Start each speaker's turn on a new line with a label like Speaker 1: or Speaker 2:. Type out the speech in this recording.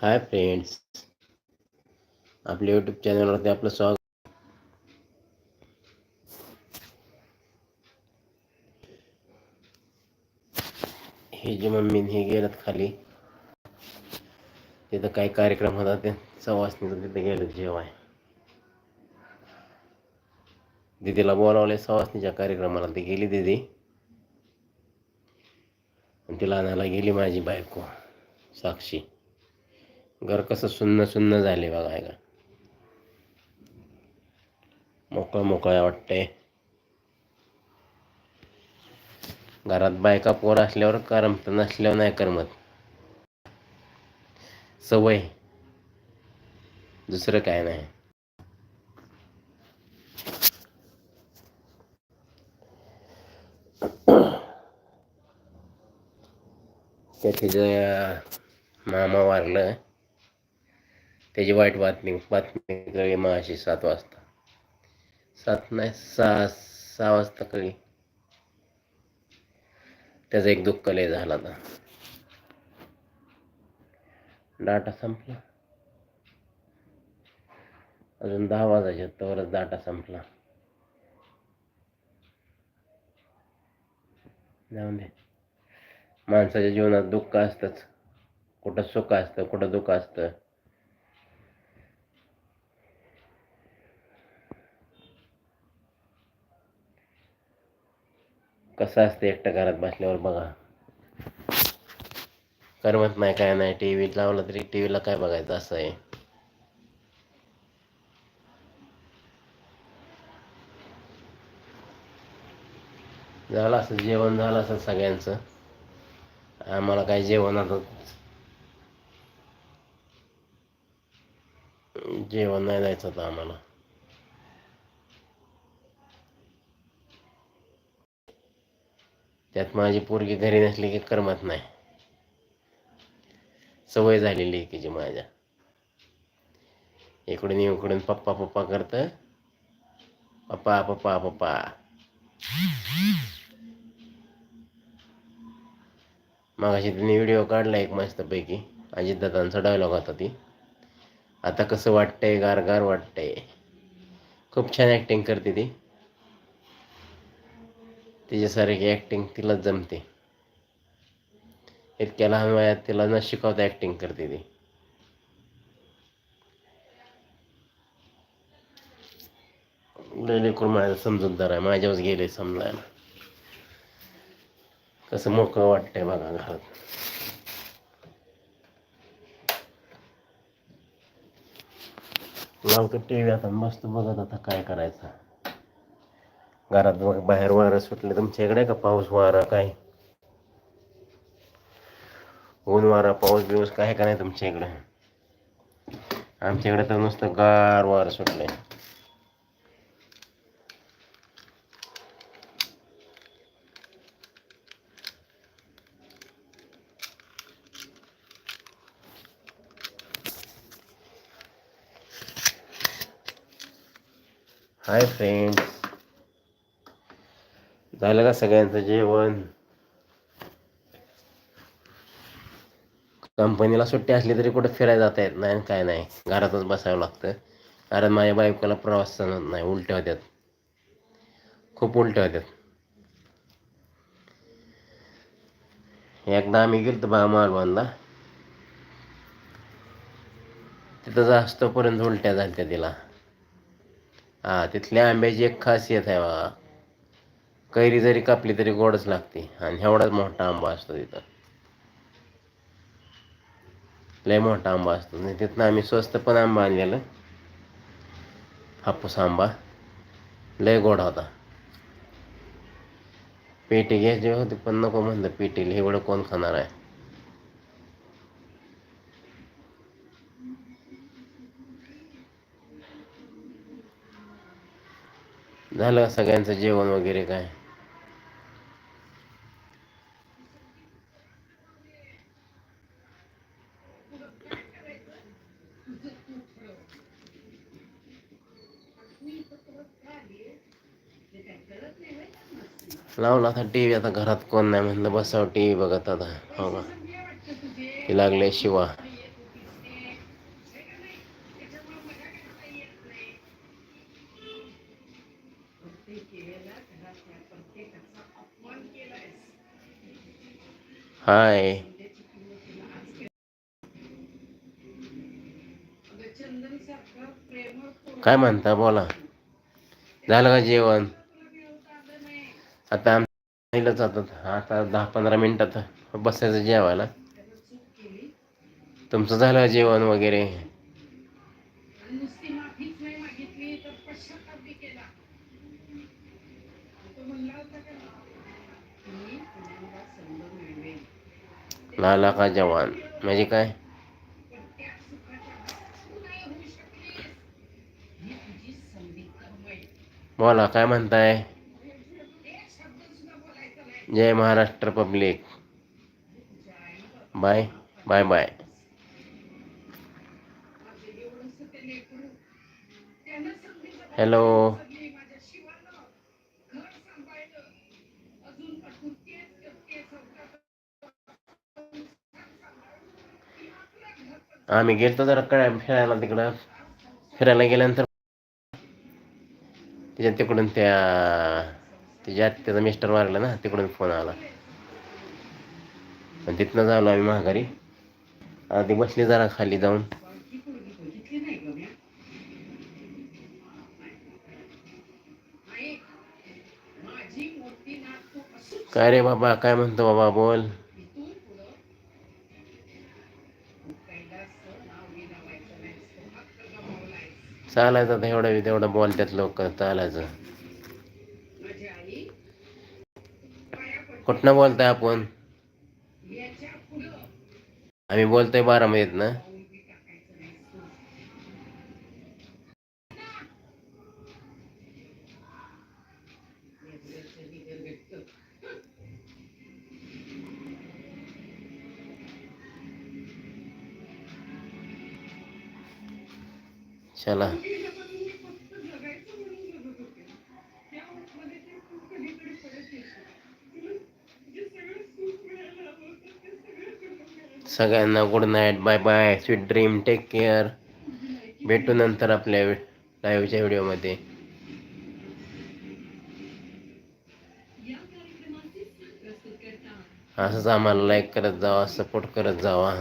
Speaker 1: Hi friends आपल्या YouTube चॅनलवरती आपलं स्वागत. हे जे मम्मी हे गेलं खाली तिथं काही कार्यक्रम होता ते सवासणीचं तिथं गेलं जेवाय. दिदीला बोलावले सवासनीच्या कार्यक्रमाला ती गेली दिदी. आणि तिला आणायला गेली माझी बायको साक्षी. घर कसं सुन्न सुन्न झाले बघा आहे का मोकळं मोकळं वाटतंय. घरात बायका पोर असल्यावर करमत नसल्यावर नाही करमत. सवय. दुसरं काय नाही. त्या तिचं मामा वारलं त्याची वाईट बातमी बातमी कळली माशी सात वाजता. सात नाही सहा सहा वाजता कळली त्याचा एक दुःख लय झाला आता डाटा संपला. अजून दहा वाजायचे तोवरच डाटा संपला. जाऊन दे. माणसाच्या जीवनात दुःख असतंच. कुठं सुख असतं कुठं दुःख असतं. कसं असतं एकटं घरात बसल्यावर बघा. करमत नाही काय नाही. टी व्ही लावला तरी टी व्हीला काय बघायचं असं आहे. झालं असं जेवण झालं असं सगळ्यांचं. आम्हाला काय जेवण आता जेवण नाही जायचं होतं आम्हाला. त्यात माझी पोरगी घरी नसली की करमत नाही. सवय झालेली आहे की माझ्या. इकडून इकडून पप्पा पप्पा करतं पप्पा पप्पा पप्पा. मागाशी तिने व्हिडिओ काढला एक मस्तपैकी अजितदादांचा डायलॉग होता ती. आता कसं वाटतंय गार गार वाटतंय. खूप छान ॲक्टिंग करते ती. तिच्यासारखी ॲक्टिंग तिलाच जमते. इतक्या लहान वयात तिला न शिकवता ॲक्टिंग करते ती. लेकरून माझं समजूतदार आहे माझ्यावर गेले समजायला. कसं मोकळं वाटतंय बघा घरात. लावतो टी व्ही आता मस्त बघत आता काय करायचं. घरात मग बाहेर वारं सुटले तुमच्या इकडे का पाऊस वारा काय? ऊन वारा पाऊस बिऊस काय का नाही तुमच्या इकडे? आमच्या इकडे तर नुसतं गार वारं सुटलंय. हाय फ्रेंड्स झालं का सगळ्यांचं जेवण? कंपनीला सुट्टी असली तरी कुठं फिरायला जाता येत नाही काय नाही. घरातच बसावं लागतं. कारण माझ्या बायकोला प्रवास चालत नाही उलट्या होत्यात. खूप उलट्या होत्यात. एकदा आम्ही गेलो बा मालवणला. तिथं जास्तपर्यंत उलट्या झाल्या तिला. हा तिथल्या आंब्याची एक खासियत आहे बाबा कैरी जरी कापली तरी गोडच लागते. आणि एवढाच मोठा आंबा असतो तिथं. लय मोठा आंबा असतो. नाही तिथनं आम्ही स्वस्त पण आंबा आणलेलं. हापूस आंबा. लय गोड होता. पेटी घ्यायची होती पण नको म्हणलं पेटीला. एवढं कोण खाणार आहे? झालं सगळ्यांचं जेवण वगैरे काय? लावला आता टी व्ही. आता घरात कोण नाही म्हणलं बसाव टी व्ही बघत आता. हो का? लागले शिवा. हाय. काय म्हणता बोला. झालं का जेवण? आता आमचं जातात. आता दहा पंधरा मिनिटात बसायचं जेवायला. तुमचं झालं जेवण वगैरे? लाला का जवान? म्हणजे काय? बोला काय म्हणताय
Speaker 2: एक शब्द सुद्धा बोलायचा नाही
Speaker 1: जय Maharashtra public. Bye bye bye. Hello आम्ही गेलतो जरा कळ फिरायला तिकडं. फिरायला गेल्यानंतर त्याच्या तिकडून त्या त्याच्या त्याचा मिस्टर मारला ना तिकडून फोन आला. आणि तिथनं झालो आम्ही महागारी आधी ती बसली जरा खाली जाऊन. काय रे बाबा काय म्हणतो बाबा बोल.
Speaker 2: बी
Speaker 1: चालायचं आता एवढं तेवढं बोलतात लोक चालायचं. कुठनं बोलताय आपण? आम्ही बोलतोय बारा बारामतीत ना चला
Speaker 2: गेल्या पण मी फक्त जगायचं म्हणून जगत होते. त्या मध्ये ते तू कधीतरी परत येशील. तुला जे सगळं सुख मिळायला हवं होतं ते सगळं तुला मिळालं.
Speaker 1: सगळ्यांना good night bye bye sweet dream take care भेटू नंतर आपल्या लाईव्हच्या व्हिडिओमध्ये असंच आम्हाला लाईक करत जावा सपोर्ट करत जावा.